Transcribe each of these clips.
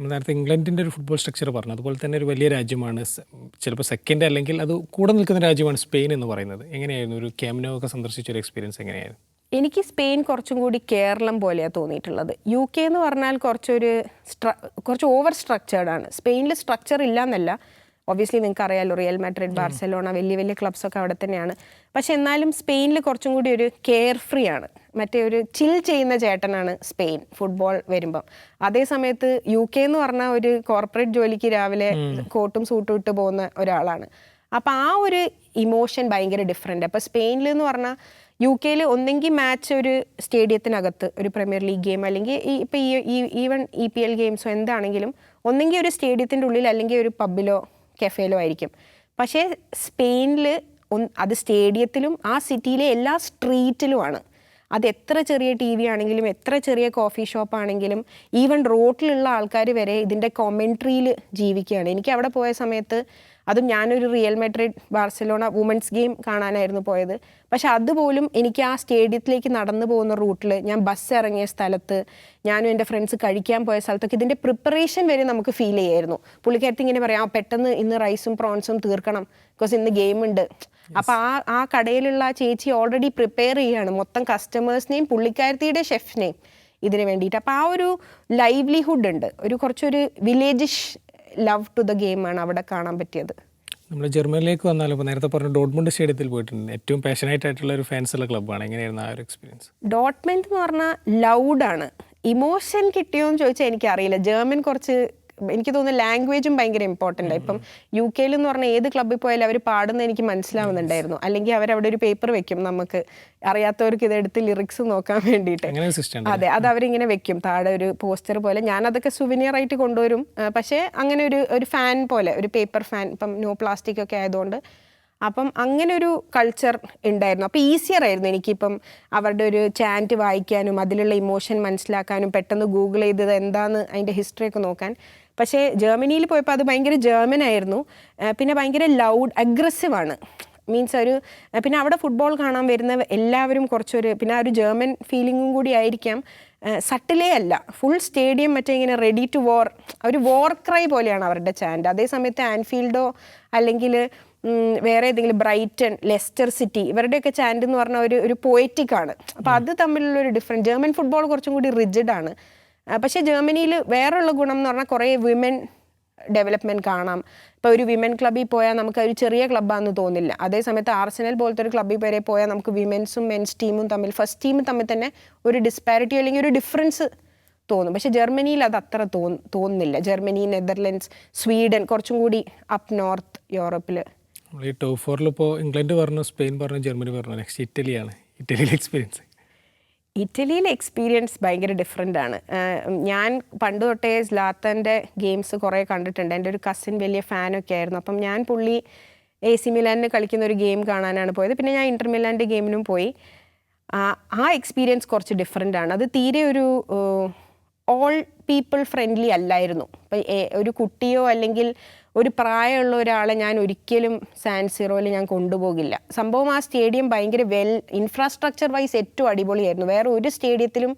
നമ്മൾ നേരത്തെ ഇംഗ്ലണ്ടിന്റെ ഒരു ഫുട്ബോൾ സ്ട്രക്ചർ പറഞ്ഞു. അതുപോലെ തന്നെ ഒരു വലിയ രാജ്യമാണ് ചിലപ്പോൾ സെക്കൻഡ് അല്ലെങ്കിൽ അത് കൂടെ നിൽക്കുന്ന രാജ്യമാണ് സ്പെയിൻ എന്ന് പറയുന്നത്. എങ്ങനെയായിരുന്നു? ഒരു ക്യാമിനോ ഒക്കെ സന്ദർശിച്ച ഒരു എക്സ്പീരിയൻസ് എങ്ങനെയായിരുന്നു? എനിക്ക് സ്പെയിൻ കുറച്ചും കൂടി കേരളം പോലെയാണ് തോന്നിയിട്ടുള്ളത്. യു കെ എന്ന് പറഞ്ഞാൽ കുറച്ചൊരു സ്ട്ര കുറച്ച് ഓവർ സ്ട്രക്ചേർഡ് ആണ്. സ്പെയിനിൽ സ്ട്രക്ചർ ഇല്ല എന്നല്ല ഒബ്വിയസ്ലി നിങ്ങൾക്ക് അറിയാലോ റിയൽ മാഡ്രിഡ് ബാർസലോണ വലിയ വലിയ ക്ലബ്സ് ഒക്കെ അവിടെ തന്നെയാണ്. പക്ഷെ എന്നാലും സ്പെയിനിൽ കുറച്ചും കൂടി ഒരു കെയർ ഫ്രീ ആണ്. മറ്റേ ഒരു ചിൽ ചെയ്യുന്ന ചേട്ടനാണ് സ്പെയിൻ ഫുട്ബോൾ വരുമ്പം. അതേ സമയത്ത് യു കെ എന്ന് പറഞ്ഞാൽ ഒരു കോർപ്പറേറ്റ് ജോലിക്ക് രാവിലെ കോട്ടും സൂട്ടും ഇട്ട് പോകുന്ന ഒരാളാണ്. അപ്പം ആ ഒരു ഇമോഷൻ ഭയങ്കര ഡിഫറെന്റ് അപ്പം സ്പെയിനിൽ എന്ന് പറഞ്ഞാൽ യു കെയിൽ ഒന്നെങ്കിൽ മാച്ച് ഒരു സ്റ്റേഡിയത്തിനകത്ത് ഒരു പ്രീമിയർ ലീഗ് ഗെയിം അല്ലെങ്കിൽ ഈ ഇപ്പം ഈ ഈവൺ ഇ പി എൽ ഗെയിംസോ എന്താണെങ്കിലും ഒന്നെങ്കിൽ ഒരു സ്റ്റേഡിയത്തിന്റെ ഉള്ളിൽ അല്ലെങ്കിൽ ഒരു പബ്ബിലോ കെഫേലോ ആയിരിക്കും പക്ഷേ സ്പെയിനിൽ അത് സ്റ്റേഡിയത്തിലും ആ സിറ്റിയിലെ എല്ലാ സ്ട്രീറ്റിലുമാണ്. അത് എത്ര ചെറിയ ടി വി ആണെങ്കിലും എത്ര ചെറിയ കോഫി ഷോപ്പ് ആണെങ്കിലും ഈവൻ റോട്ടിലുള്ള ആൾക്കാർ വരെ ഇതിന്റെ കൊമെൻട്രിയിൽ ജീവിക്കുകയാണ്. എനിക്ക് അവിടെ പോയ സമയത്ത് അതും ഞാനൊരു real Madrid Barcelona women's game കാണാനായിരുന്നു പോയത്. പക്ഷെ അതുപോലും എനിക്ക് ആ സ്റ്റേഡിയത്തിലേക്ക് നടന്നു പോകുന്ന റൂട്ടിൽ ഞാൻ ബസ് ഇറങ്ങിയ സ്ഥലത്ത് ഞാനും എന്റെ ഫ്രണ്ട്സ് കഴിക്കാൻ പോയ സ്ഥലത്തൊക്കെ ഇതിന്റെ പ്രിപ്പറേഷൻ വരെ നമുക്ക് ഫീൽ ചെയ്യായിരുന്നു. പുള്ളിക്കാരത്തി ഇങ്ങനെ പറയാം "ആ, പെട്ടെന്ന് ഇന്ന് റൈസും പ്രോൺസും തീർക്കണം ബിക്കോസ് ഇന്ന് ഗെയിം ഉണ്ട്. അപ്പൊ ആ ആ കടയിലുള്ള ആ ചേച്ചി ഓൾറെഡി പ്രിപ്പയർ ചെയ്യാണ് മൊത്തം കസ്റ്റമേഴ്സിനെയും പുള്ളിക്കാരത്തിയുടെ ഷെഫിനെയും ഇതിന് വേണ്ടിയിട്ട്. അപ്പോൾ ആ ഒരു ലൈവ്ലിഹുഡ് ഉണ്ട്. ഒരു കുറച്ചൊരു വില്ലേജിഷ് ലവ് ടു ദ ഗെയിമാണ് അവിടെ കാണാൻ പറ്റിയത്. നമ്മൾ ജർമ്മനിലേക്ക് വന്നാലും ഇപ്പോൾ നേരത്തെ പറഞ്ഞ ഡോട്ട്മുണ്ട് സ്റ്റേഡിയത്തിൽ പോയിട്ടുണ്ട്. ഏറ്റവും പാഷനേറ്റ് ആയിട്ടുള്ള ഒരു ഫാൻസ് ഉള്ള ക്ലബ്ബാണ് എങ്ങനെയായിരുന്നു ആ ഒരു എക്സ്പീരിയൻസ് ഡോട്ട്മെന്റ് എന്ന് പറഞ്ഞാൽ ലൗഡാണ് ഇമോഷൻ കിട്ടിയോ എന്ന് ചോദിച്ചാൽ എനിക്കറിയില്ല. ജർമ്മൻ കുറച്ച് എനിക്ക് തോന്നുന്നു ലാംഗ്വേജും ഭയങ്കര ഇമ്പോർട്ടന്റ് ഇപ്പം യു കെയിൽ എന്ന് പറഞ്ഞാൽ ഏത് ക്ലബ്ബിൽ പോയാലും അവർ പാടുന്ന എനിക്ക് മനസ്സിലാവുന്നുണ്ടായിരുന്നു. അല്ലെങ്കിൽ അവരവിടെ ഒരു പേപ്പർ വെക്കും നമുക്ക്. അറിയാത്തവർക്ക് ഇതെടുത്ത് ലിറിക്സ് നോക്കാൻ വേണ്ടിയിട്ട്. അതെ അത് അവരിങ്ങനെ വെക്കും. താഴെ ഒരു പോസ്റ്റർ പോലെ. ഞാൻ അതൊക്കെ സുവിനിയർ ആയിട്ട് കൊണ്ടുവരും. പക്ഷേ അങ്ങനെ ഒരു ഒരു ഫാൻ പോലെ ഒരു പേപ്പർ ഫാൻ ഇപ്പം നോ പ്ലാസ്റ്റിക് ഒക്കെ ആയതുകൊണ്ട്. അപ്പം അങ്ങനെ ഒരു കൾച്ചർ ഉണ്ടായിരുന്നു. അപ്പോൾ ഈസിയർ ആയിരുന്നു എനിക്കിപ്പം അവരുടെ ഒരു ചാന്റ് വായിക്കാനും അതിലുള്ള ഇമോഷൻ മനസ്സിലാക്കാനും പെട്ടെന്ന് ഗൂഗിൾ ചെയ്തത് എന്താന്ന് അതിന്റെ ഹിസ്റ്ററി ഒക്കെ നോക്കാൻ. പക്ഷേ ജർമ്മനിയിൽ പോയപ്പോൾ അത് ഭയങ്കര ജർമ്മൻ ആയിരുന്നു. പിന്നെ ഭയങ്കര ലൗഡ് അഗ്രസീവ് ആണ്. മീൻസ് ഒരു പിന്നെ അവിടെ ഫുട്ബോൾ കാണാൻ വരുന്ന എല്ലാവരും കുറച്ചൊരു പിന്നെ ആ ഒരു ജർമ്മൻ ഫീലിങ്ങും കൂടി ആയിരിക്കാം. സട്ടിലേ അല്ല. ഫുൾ സ്റ്റേഡിയം മറ്റേ ഇങ്ങനെ റെഡി ടു വോർ ഒരു വോർ ക്രൈ പോലെയാണ് അവരുടെ ചാൻഡ് അതേ സമയത്ത് ആൻഫീൽഡോ അല്ലെങ്കിൽ വേറെ ഏതെങ്കിലും ബ്രൈറ്റൺ ലെസ്റ്റർ സിറ്റി ഇവരുടെയൊക്കെ ചാൻഡ് എന്ന് പറഞ്ഞാൽ ഒരു ഒരു പോയറ്റിക് ആണ്. അപ്പോൾ അത് തമ്മിലുള്ള ഒരു ഡിഫറന്റ് ജർമ്മൻ ഫുട്ബോൾ കുറച്ചും കൂടി റിജിഡാണ് പക്ഷേ ജർമ്മനിയിൽ വേറെയുള്ള ഗുണം എന്ന് പറഞ്ഞാൽ കുറേ വിമൻ ഡെവലപ്മെന്റ് കാണാം. ഇപ്പോൾ ഒരു വിമൻ ക്ലബ്ബിൽ പോയാൽ നമുക്ക് ഒരു ചെറിയ ക്ലബ്ബാണെന്ന് തോന്നില്ല. അതേസമയത്ത് ആർസനൽ പോലത്തെ ഒരു ക്ലബ്ബിൽ വരെ പോയാൽ നമുക്ക് വിമൻസും മെൻസ് ടീമും തമ്മിൽ ഫസ്റ്റ് ടീമും തമ്മിൽ തന്നെ ഒരു ഡിസ്പാരിറ്റി അല്ലെങ്കിൽ ഒരു ഡിഫറൻസ് തോന്നും. പക്ഷേ ജർമ്മനിയിൽ അത് അത്ര തോന്നു തോന്നുന്നില്ല. ജർമ്മനി നെതർലൻഡ്സ് സ്വീഡൻ കുറച്ചും കൂടി അപ്പ് നോർത്ത് യൂറോപ്പിൽ. ഈ ടോപ്പ് ഫോറിൽ ഇപ്പോൾ ഇംഗ്ലണ്ട് പറഞ്ഞു സ്പെയിൻ പറഞ്ഞു ജർമ്മനി പറഞ്ഞു നെക്സ്റ്റ് ഇറ്റലിയാണ്. ഇറ്റലിയിലെ എക്സ്പീരിയൻസ് ഇറ്റലിയിലെ എക്സ്പീരിയൻസ് ഭയങ്കര ഡിഫറെന്റ് ആണ്. ഞാൻ പണ്ട് തൊട്ടേ ലാത്തന്റെ ഗെയിംസ് കുറേ കണ്ടിട്ടുണ്ട്. എന്റെ ഒരു കസിൻ വലിയ ഫാനൊക്കെ ആയിരുന്നു. അപ്പം ഞാൻ പുള്ളി എ സി മിലാനിന് കളിക്കുന്ന ഒരു ഗെയിം കാണാനാണ് പോയത്. പിന്നെ ഞാൻ ഇന്റർ മിലാന്റെ ഗെയിമിനും പോയി. ആ- എക്സ്പീരിയൻസ് കുറച്ച് ഡിഫറെന്റ് ആണ്. അത് തീരെ ഒരു ഓൾ പീപ്പിൾ ഫ്രണ്ട്ലി അല്ലായിരുന്നു. ഒരു കുട്ടിയോ അല്ലെങ്കിൽ ഒരു പ്രായമുള്ള ഒരാളെ ഞാൻ ഒരിക്കലും സാൻസിറോയിൽ ഞാൻ കൊണ്ടുപോകില്ല. സംഭവം ആ സ്റ്റേഡിയം ഭയങ്കര വെൽ ഇൻഫ്രാസ്ട്രക്ചർ വൈസ് ഏറ്റവും അടിപൊളിയായിരുന്നു. വേറെ ഒരു സ്റ്റേഡിയത്തിലും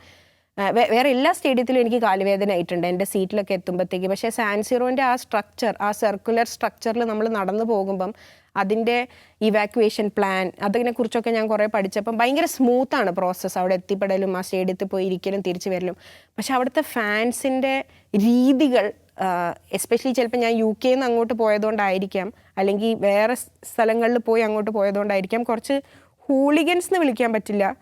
വേറെ എല്ലാ സ്റ്റേഡിയത്തിലും എനിക്ക് കാലുവേദന ആയിട്ടുണ്ട്. എന്റെ സീറ്റിലൊക്കെ എത്തുമ്പോഴത്തേക്ക് പക്ഷേ സാൻസിറോന്റെ ആ സ്ട്രക്ചർ ആ സർക്കുലർ സ്ട്രക്ചറിൽ നമ്മൾ നടന്നു പോകുമ്പം അതിന്റെ ഇവാക്യുവേഷൻ പ്ലാൻ അതിനെക്കുറിച്ചൊക്കെ ഞാൻ കുറേ പഠിച്ചപ്പം ഭയങ്കര സ്മൂത്താണ് പ്രോസസ്സ് അവിടെ എത്തിപ്പെടലും ആ സ്റ്റേഡിയത്തിൽ പോയി ഇരിക്കലും തിരിച്ചു വരലും. പക്ഷെ അവിടുത്തെ ഫാൻസിന്റെ രീതികൾ എസ്പെഷ്യലി ചിലപ്പോൾ ഞാൻ യു കെയിൽ നിന്ന് അങ്ങോട്ട് പോയതുകൊണ്ടായിരിക്കാം. അല്ലെങ്കിൽ വേറെ സ്ഥലങ്ങളിൽ പോയി അങ്ങോട്ട് പോയതുകൊണ്ടായിരിക്കാം. കുറച്ച് ഹൂളിഗൻസ് എന്ന് വിളിക്കാൻ പറ്റില്ല.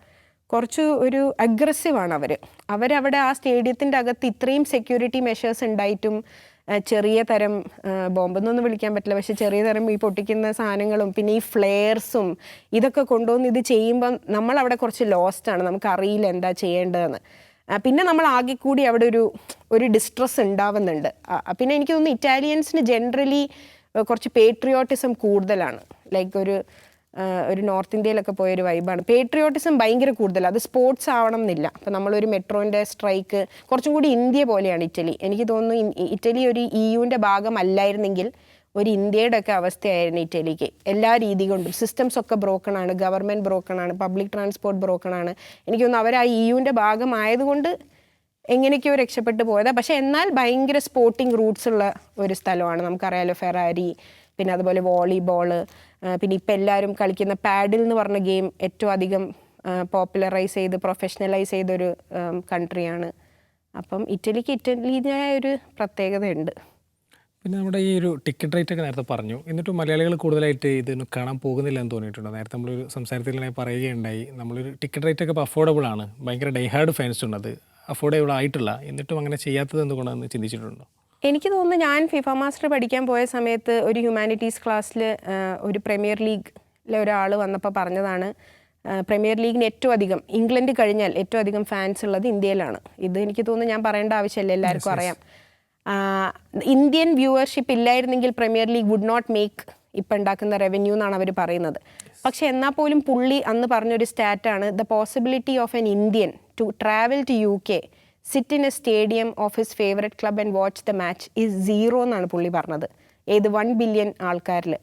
കുറച്ച് ഒരു അഗ്രസീവാണ് അവർ അവരവിടെ ആ സ്റ്റേഡിയത്തിന്റെ അകത്ത് ഇത്രയും സെക്യൂരിറ്റി മെഷേഴ്സ് ഉണ്ടായിട്ടും ചെറിയ തരം ബോംബെന്നൊന്നും വിളിക്കാൻ പറ്റില്ല. പക്ഷേ ചെറിയ തരം ഈ പൊട്ടിക്കുന്ന സാധനങ്ങളും പിന്നെ ഈ ഫ്ലെയർസും ഇതൊക്കെ കൊണ്ടുവന്ന് ഇത് ചെയ്യുമ്പം നമ്മളവിടെ കുറച്ച് ലോസ്റ്റാണ് ആണ്. നമുക്ക് അറിയില്ല എന്താ ചെയ്യേണ്ടതെന്ന്. പിന്നെ നമ്മൾ ആകെ കൂടി അവിടെ ഒരു ഒരു ഡിസ്ട്രസ് ഉണ്ടാവുന്നുണ്ട്. പിന്നെ എനിക്ക് തോന്നുന്നു ഇറ്റാലിയൻസിന് ജനറലി കുറച്ച് പേട്രിയോട്ടിസം കൂടുതലാണ്. ലൈക്ക് ഒരു ഒരു നോർത്ത് ഇന്ത്യയിലൊക്കെ പോയ ഒരു വൈബാണ് പേട്രിയോട്ടിസം ഭയങ്കര കൂടുതലാണ് അത് സ്പോർട്സ് ആവണം എന്നില്ല. അപ്പം നമ്മളൊരു മെട്രോന്റെ സ്ട്രൈക്ക് കുറച്ചും കൂടി ഇന്ത്യ പോലെയാണ് ഇറ്റലി. എനിക്ക് തോന്നുന്നു ഇറ്റലി ഒരു ഇ യുവിന്റെ ഭാഗമല്ലായിരുന്നെങ്കിൽ ഒരു ഇന്ത്യയുടെ ഒക്കെ അവസ്ഥയായിരുന്നു ഇറ്റലിക്ക്. എല്ലാ രീതി കൊണ്ടും. സിസ്റ്റംസ് ഒക്കെ ബ്രോക്കൺ ആണ്. ഗവൺമെന്റ് ബ്രോക്കൺ ആണ്. പബ്ലിക് ട്രാൻസ്പോർട്ട് ബ്രോക്കൺ ആണ്. എനിക്ക് തോന്നുന്നു അവർ ആ ഇ യുവിന്റെ ഭാഗമായതുകൊണ്ട് എങ്ങനെയൊക്കെയോ രക്ഷപ്പെട്ടു പോയതാണ് പക്ഷേ എന്നാൽ ഭയങ്കര സ്പോർട്ടിംഗ് റൂട്ട്സ് ഉള്ള ഒരു സ്ഥലമാണ്. നമുക്കറിയാലോ ഫെറാരി പിന്നെ അതുപോലെ വോളിബോൾ പിന്നെ ഇപ്പം എല്ലാവരും കളിക്കുന്ന പാഡിൽ എന്ന് പറഞ്ഞ ഗെയിം ഏറ്റവും അധികം പോപ്പുലറൈസ് ചെയ്ത് പ്രൊഫഷണലൈസ് ചെയ്തൊരു കൺട്രിയാണ് അപ്പം ഇറ്റലിക്ക് ഇറ്റലിയായ ഒരു പ്രത്യേകതയുണ്ട്. പിന്നെ നമ്മുടെ ഈ ഒരു ടിക്കറ്റ് റേറ്റ് ഒക്കെ നേരത്തെ പറഞ്ഞു. എന്നിട്ട് മലയാളികൾ കൂടുതലായിട്ട് ഇതിന് കാണാൻ പോകുന്നില്ല എന്ന് തോന്നിയിട്ടുണ്ട്. നേരത്തെ നമ്മളൊരു സംസാരത്തിൽ തന്നെ പറയുകയുണ്ടായി. നമ്മളൊരു ടിക്കറ്റ് റേറ്റ് ഒക്കെ ഇപ്പോൾ അഫോർഡബിൾ ആണ്. ഭയങ്കര ഡൈഹാർഡ് ഫാൻസ് ഉണ്ട് അത്. അഫോർഡബിൾ ആയിട്ടില്ല. എന്നിട്ടും അങ്ങനെ ചെയ്യാത്തത് എന്തുകൊണ്ടാണെന്ന് ചിന്തിച്ചിട്ടുണ്ടോ? എനിക്ക് തോന്നുന്നു ഞാൻ ഫിഫ മാസ്റ്റർ പഠിക്കാൻ പോയ സമയത്ത് ഒരു ഹ്യൂമാനിറ്റീസ് ക്ലാസ്സിൽ ഒരു പ്രീമിയർ ലീഗിലെ ഒരാൾ വന്നപ്പോൾ പറഞ്ഞതാണ് പ്രീമിയർ ലീഗിന് ഏറ്റവും അധികം ഇംഗ്ലണ്ട് കഴിഞ്ഞാൽ ഏറ്റവും അധികം ഫാൻസ് ഉള്ളത് ഇന്ത്യയിലാണ്. ഇത് എനിക്ക് തോന്നുന്നു ഞാൻ പറയേണ്ട ആവശ്യമില്ല. എല്ലാവർക്കും അറിയാം. ഇന്ത്യൻ വ്യൂവർഷിപ്പ് ഇല്ലായിരുന്നെങ്കിൽ premier league would not make ഇപ്പം ഉണ്ടാക്കുന്ന റവന്യൂ എന്നാണ് അവർ പറയുന്നത്. പക്ഷെ എന്നാൽ പോലും പുള്ളി അന്ന് പറഞ്ഞൊരു സ്റ്റാറ്റാണ് the possibility of an Indian to travel to U K sit in a stadium of his favourite club and watch the match is zero എന്നാണ് പുള്ളി പറഞ്ഞത് ഏത് വൺ ബില്യൺ ആൾക്കാരിൽ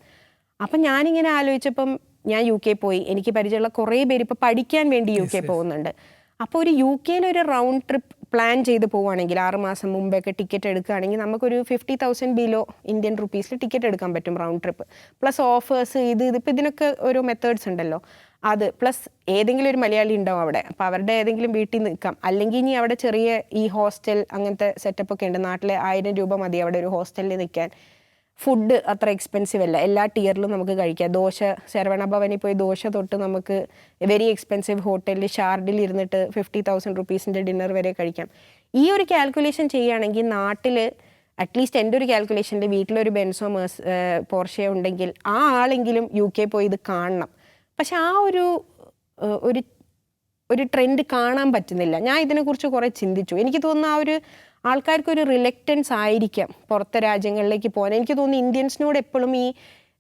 അപ്പം ഞാനിങ്ങനെ ആലോചിച്ചപ്പം ഞാൻ യു കെ പോയി എനിക്ക് പരിചയമുള്ള കുറേ പേര് ഇപ്പോൾ പഠിക്കാൻ വേണ്ടി യു കെ പോകുന്നുണ്ട്. അപ്പോൾ ഒരു യു കെയിൽ ഒരു റൗണ്ട് ട്രിപ്പ് പ്ലാൻ ചെയ്ത് പോവുകയാണെങ്കിൽ ആറുമാസം മുമ്പൊക്കെ ടിക്കറ്റ് എടുക്കുകയാണെങ്കിൽ നമുക്കൊരു ഫിഫ്റ്റി തൗസൻഡ് ബിലോ ഇന്ത്യൻ റുപ്പീസിൽ ടിക്കറ്റ് എടുക്കാൻ പറ്റും റൗണ്ട് ട്രിപ്പ് പ്ലസ് ഓഫേഴ്സ് ഇത് ഇതിപ്പോൾ ഇതിനൊക്കെ ഒരു മെത്തേഡ്സ് ഉണ്ടല്ലോ. അത് പ്ലസ് ഏതെങ്കിലും ഒരു മലയാളി ഉണ്ടാവും അവിടെ. അപ്പോൾ അവരുടെ ഏതെങ്കിലും വീട്ടിൽ നിൽക്കാം. അല്ലെങ്കിൽ ഇനി അവിടെ ചെറിയ ഈ ഹോസ്റ്റൽ അങ്ങനത്തെ സെറ്റപ്പ് ഒക്കെ ഉണ്ട്. നാട്ടിലെ ആയിരം രൂപ മതി അവിടെ ഒരു ഹോസ്റ്റലിൽ നിൽക്കാൻ. ഫുഡ് അത്ര എക്സ്പെൻസീവ് അല്ല. എല്ലാ ടിയറിലും നമുക്ക് കഴിക്കാം. ദോശ ശരവണ ഭവനിൽ പോയി ദോശ തൊട്ട് നമുക്ക് വെരി എക്സ്പെൻസീവ് ഹോട്ടലിൽ ഷാർഡിൽ ഇരുന്നിട്ട് ഫിഫ്റ്റി തൗസൻഡ് റുപ്പീസിന്റെ ഡിന്നർ വരെ കഴിക്കാം. ഈ ഒരു കാൽക്കുലേഷൻ ചെയ്യുകയാണെങ്കിൽ നാട്ടിൽ അറ്റ്ലീസ്റ്റ് എന്റെ ഒരു കാൽക്കുലേഷനിൽ വീട്ടിലൊരു ബെൻസോ മേഴ്സ് പോർഷയോ ഉണ്ടെങ്കിൽ ആ ആളെങ്കിലും യു കെ പോയി ഇത് കാണണം. പക്ഷെ ആ ഒരു ഒരു ഒരു ട്രെൻഡ് കാണാൻ പറ്റുന്നില്ല. ഞാൻ ഇതിനെക്കുറിച്ച് കുറേ ചിന്തിച്ചു. എനിക്ക് തോന്നുന്നു ആ ഒരു ആൾക്കാർക്ക് ഒരു റിലക്റ്റൻസ് ആയിരിക്കാം പുറത്തെ രാജ്യങ്ങളിലേക്ക് പോകാൻ. എനിക്ക് തോന്നുന്നു ഇന്ത്യൻസിനോട് എപ്പോഴും ഈ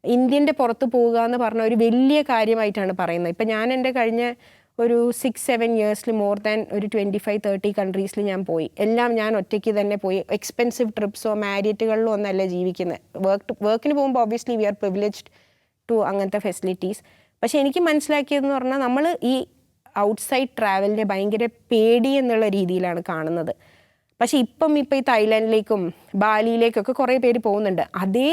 ഇന്ത്യന്റെ പുറത്ത് പോവുക എന്ന് പറഞ്ഞ ഒരു വലിയ കാര്യമായിട്ടാണ് പറയുന്നത്. ഇപ്പം ഞാൻ എന്റെ കഴിഞ്ഞ ഒരു സിക്സ് സെവൻ ഇയേഴ്സിൽ മോർ ദാൻ ഒരു ട്വന്റി ഫൈവ് തേർട്ടി കൺട്രീസിൽ ഞാൻ പോയി. എല്ലാം ഞാൻ ഒറ്റയ്ക്ക് തന്നെ പോയി. എക്സ്പെൻസീവ് ട്രിപ്സോ മാരിയറ്റുകളിലോ ഒന്നല്ല ജീവിക്കുന്നത്. വർക്ക് വർക്കിന് പോകുമ്പോൾ obviously we are privileged to അങ്ങനത്തെ ഫെസിലിറ്റീസ് പക്ഷേ എനിക്ക് മനസ്സിലാക്കിയതെന്ന് പറഞ്ഞാൽ നമ്മൾ ഈ ഔട്ട്സൈഡ് ട്രാവലിനെ ഭയങ്കര പേടി എന്നുള്ള രീതിയിലാണ് കാണുന്നത്. പക്ഷെ ഇപ്പം ഇപ്പം ഈ തായ്ലാൻഡിലേക്കും ബാലിയിലേക്കൊക്കെ കുറേ പേര് പോകുന്നുണ്ട്. അതേ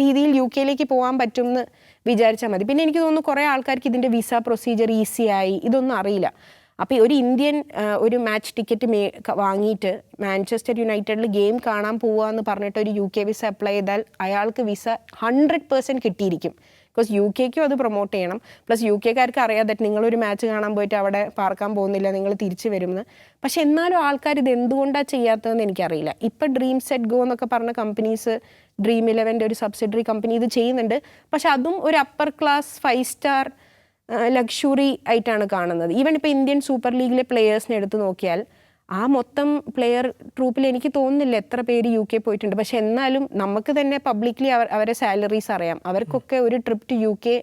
രീതിയിൽ യു കെയിലേക്ക് പോകാൻ പറ്റും എന്ന് വിചാരിച്ചാൽ മതി. പിന്നെ എനിക്ക് തോന്നുന്നു കുറേ ആൾക്കാർക്ക് ഇതിന്റെ വിസ പ്രൊസീജിയർ ഈസി ആയി ഇതൊന്നും അറിയില്ല. അപ്പോൾ ഒരു ഇന്ത്യൻ ഒരു മാച്ച് ടിക്കറ്റ് മേ വാങ്ങിയിട്ട് മാഞ്ചസ്റ്റർ യുണൈറ്റഡിൽ ഗെയിം കാണാൻ പോവുക എന്ന് പറഞ്ഞിട്ട് ഒരു യു കെ വിസ അപ്ലൈ ചെയ്താൽ അയാൾക്ക് വിസ ഹൺഡ്രഡ് പേഴ്സന്റ് കിട്ടിയിരിക്കും. ബിക്കോസ് യു കെക്കും അത് പ്രൊമോട്ട് ചെയ്യണം. പ്ലസ് യു കെക്കാർക്ക് അറിയാം ദറ്റ് നിങ്ങളൊരു മാച്ച് കാണാൻ പോയിട്ട് അവിടെ പാർക്കാൻ പോകുന്നില്ല നിങ്ങൾ തിരിച്ചു വരുമെന്ന്. പക്ഷെ എന്നാലും ആൾക്കാർ ഇത് എന്തുകൊണ്ടാണ് ചെയ്യാത്തതെന്ന് എനിക്കറിയില്ല. ഇപ്പം ഡ്രീം സെറ്റ് ഗോ എന്നൊക്കെ പറഞ്ഞ കമ്പനീസ് ഡ്രീം ഇലവന്റെ ഒരു സബ്സിഡറി കമ്പനി ഇത് ചെയ്യുന്നുണ്ട്. പക്ഷെ അതും ഒരു upper class five star luxury ആയിട്ടാണ് കാണുന്നത്. ഈവൻ ഇപ്പോൾ ഇന്ത്യൻ സൂപ്പർ ലീഗിലെ പ്ലെയേഴ്സിനെ എടുത്ത് നോക്കിയാൽ ആ മൊത്തം പ്ലെയർ ട്രൂപ്പിൽ എനിക്ക് തോന്നുന്നില്ല എത്ര പേര് യു കെ പോയിട്ടുണ്ട്. പക്ഷെ എന്നാലും നമുക്ക് തന്നെ പബ്ലിക്ലി അവർ അവരെ സാലറീസ് അറിയാം. അവർക്കൊക്കെ ഒരു trip to U K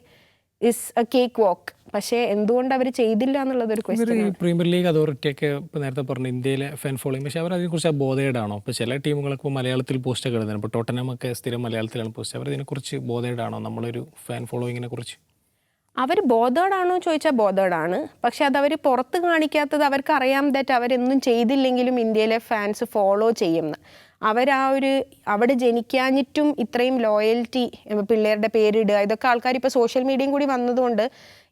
is a cake walk പക്ഷേ എന്തുകൊണ്ട് അവർ ചെയ്തില്ല എന്നുള്ളത് ഒരു ക്വസ്റ്റ്യൻ പ്രീമിയർ ലീഗ് അതോറിറ്റി ഒക്കെ ഇപ്പോൾ നേരത്തെ പറഞ്ഞു ഇന്ത്യയിലെ ഫാൻ ഫോളോയിങ് പക്ഷേ അവർ അതിനെക്കുറിച്ച് ബോധേഡാണോ ഇപ്പോൾ ചില ടീമുകളൊക്കെ ഇപ്പോൾ മലയാളത്തിൽ പോസ്റ്റൊക്കെ ഇടുന്നുണ്ട്. ഇപ്പോൾ ടോട്ടനം ഒക്കെ സ്ഥിരം മലയാളത്തിലാണ് പോസ്റ്റ് അവർ ഇതിനെക്കുറിച്ച് ബോധേഡാണോ നമ്മളൊരു ഫാൻ ഫോളോയിങ്ങിനെ കുറിച്ച്? അവർ ബോധേഡാണോ ചോദിച്ചാൽ ബോധേഡാണ് പക്ഷെ അത് അവർ പുറത്ത് കാണിക്കാത്തത് അവർക്ക് അറിയാം ദറ്റ് അവരെന്നും ചെയ്തില്ലെങ്കിലും ഇന്ത്യയിലെ ഫാൻസ് ഫോളോ ചെയ്യുമെന്ന് അവർ ആ ഒരു അവിടെ ജനിക്കാഞ്ഞിട്ടും ഇത്രയും ലോയൽറ്റി പിള്ളേരുടെ പേരിടുക ഇതൊക്കെ ആൾക്കാർ ഇപ്പോൾ സോഷ്യൽ മീഡിയയും കൂടി വന്നതുകൊണ്ട്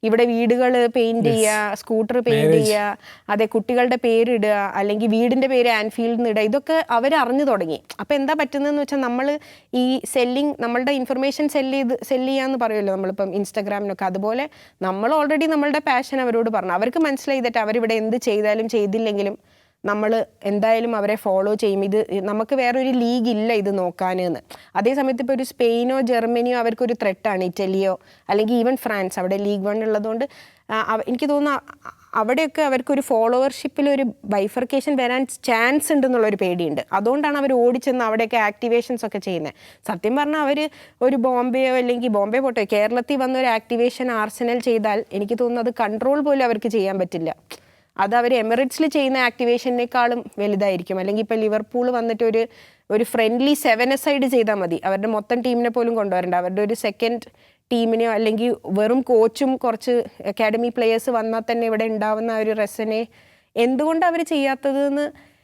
ഇവിടെ വീടുകൾ പെയിന്റ് ചെയ്യുക സ്കൂട്ടർ പെയിന്റ് ചെയ്യുക അതെ കുട്ടികളുടെ പേരിടുക അല്ലെങ്കിൽ വീടിന്റെ പേര് ആൻഫീൽഡ് എന്ന് ഇടുക ഇതൊക്കെ അവർ അറിഞ്ഞു തുടങ്ങി. അപ്പോൾ എന്താ പറ്റുന്നതെന്ന് വെച്ചാൽ നമ്മൾ ഈ സെല്ലിങ് നമ്മളുടെ ഇൻഫർമേഷൻ സെല്ല് ചെയ്ത് സെല്ല് ചെയ്യാന്ന് പറയുമല്ലോ നമ്മളിപ്പം ഇൻസ്റ്റാഗ്രാമിനൊക്കെ അതുപോലെ നമ്മൾ ഓൾറെഡി നമ്മളുടെ പാഷൻ അവരോട് പറഞ്ഞു. അവർക്ക് മനസ്സിലായി that അവരിവിടെ എന്ത് ചെയ്താലും ചെയ്തില്ലെങ്കിലും നമ്മൾ എന്തായാലും അവരെ ഫോളോ ചെയ്യും. ഇത് നമുക്ക് വേറൊരു ലീഗ് ഇല്ല ഇത് നോക്കാനെന്ന്. അതേസമയത്ത് ഇപ്പോൾ ഒരു സ്പെയിനോ ജർമ്മനിയോ അവർക്കൊരു ത്രെട്ടാണ് ഇറ്റലിയോ അല്ലെങ്കിൽ ഈവൻ ഫ്രാൻസ് അവിടെ ലീഗ് വൺ ഉള്ളതുകൊണ്ട് എനിക്ക് തോന്നുന്നു അവിടെയൊക്കെ അവർക്കൊരു ഫോളോവർഷിപ്പിൽ ഒരു ബൈഫർക്കേഷൻ വരാൻ ചാൻസ് ഉണ്ടെന്നുള്ളൊരു പേടിയുണ്ട്. അതുകൊണ്ടാണ് അവർ ഓടിച്ചെന്ന് അവിടെയൊക്കെ ആക്ടിവേഷൻസ് ഒക്കെ ചെയ്യുന്നത് സത്യം പറഞ്ഞാൽ അവർ ഒരു ബോംബെയോ അല്ലെങ്കിൽ ബോംബെ പോട്ടെ കേരളത്തിൽ വന്ന ഒരു ആക്ടിവേഷൻ ആർസനൽ ചെയ്താൽ എനിക്ക് തോന്നുന്നത് കൺട്രോൾ പോലും അവർക്ക് ചെയ്യാൻ പറ്റില്ല. അത് അവർ എമിറേറ്റ്സിൽ ചെയ്യുന്ന ആക്ടിവേഷനേക്കാളും വലുതായിരിക്കും. അല്ലെങ്കിൽ ഇപ്പോൾ ലിവർപൂൾ വന്നിട്ട് ഒരു ഒരു ഫ്രണ്ട്ലി സെവൻ സൈഡ് ചെയ്താൽ മതി. അവരുടെ മൊത്തം ടീമിനെ പോലും കൊണ്ടുവരണ്ട. അവരുടെ ഒരു സെക്കൻഡ് ടീമിനെയോ അല്ലെങ്കിൽ വെറും കോച്ചും കുറച്ച് അക്കാഡമി പ്ലെയേഴ്സ് വന്നാൽ തന്നെ ഇവിടെ ഉണ്ടാവുന്ന ഒരു റെസനെ എന്തുകൊണ്ട് അവർ ചെയ്യാത്തതെന്ന്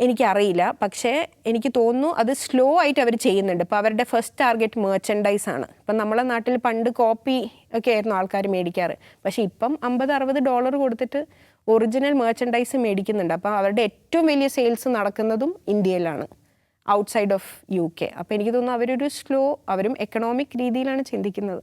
എനിക്കറിയില്ല. പക്ഷേ എനിക്ക് തോന്നുന്നു അത് സ്ലോ ആയിട്ട് അവർ ചെയ്യുന്നുണ്ട്. ഇപ്പോൾ അവരുടെ ഫസ്റ്റ് ടാർഗറ്റ് മേർച്ചൻഡൈസ് ആണ്. ഇപ്പം നമ്മളെ നാട്ടിൽ പണ്ട് കോപ്പി ഒക്കെ ആയിരുന്നു ആൾക്കാർ മേടിക്കാറ്. പക്ഷേ ഇപ്പം അമ്പത് അറുപത് ഡോളർ കൊടുത്തിട്ട് ഒറിജിനൽ മേർച്ചൻഡൈസ് മേടിക്കുന്നുണ്ട്. അപ്പോൾ അവരുടെ ഏറ്റവും വലിയ സെയിൽസ് നടക്കുന്നതും ഇന്ത്യയിലാണ്. ഔട്ട്സൈഡ് ഓഫ് യു കെ അപ്പോൾ എനിക്ക് തോന്നുന്നു അവരൊരു സ്ലോ അവരും എക്കണോമിക് രീതിയിലാണ് ചിന്തിക്കുന്നത്.